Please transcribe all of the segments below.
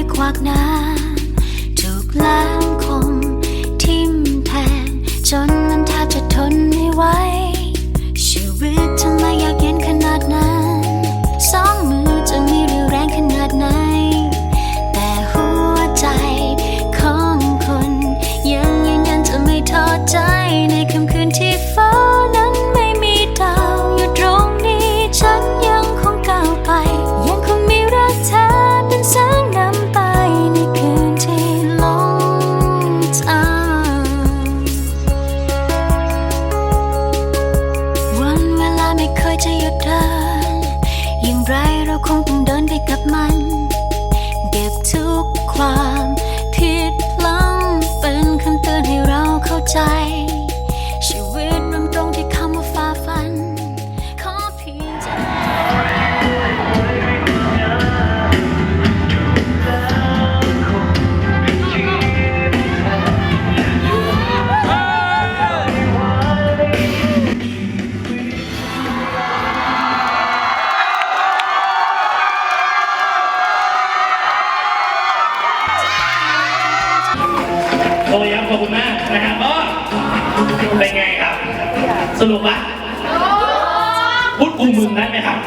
ให้ควักน้ำถูกล้าง อยจะหยุดเดินอย่างไรเราคงต้องเดินไปกับมัน โอ้ยครับขอบคุณมากนะครับก็เป็นไงครับ สรุปว่าพูดกูมึงได้ไหมครับ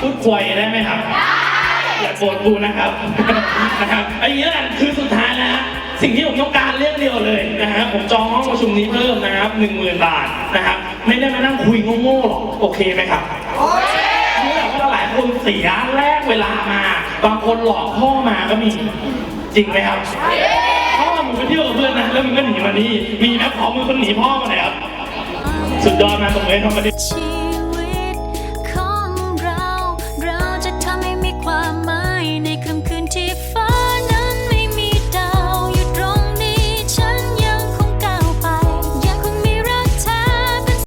พูดควายได้ไหมครับ อย่าโกรธกูนะครับ นะครับไอ้เนี้ยคือสุดท้ายนะฮะสิ่งที่ผมต้องการเรื่องเดียวเลยนะฮะผมจองห้องประชุมนี้เพิ่มนะครับหนึ่งหมื่นบาทนะครับ ไม่ได้มานั่งคุยโง่ๆหรอกโอเคไหมครับเนื่องจากว่าหลายคนเสียแลกเวลามา บางคนหลอกพ่อมาก็มี จริงไหมครับ นีมานี่มีไหมขอมึงคนหนีพ่อมาหน่อยครับ สุดยอดมากตรงนี้ทำมาได้ชี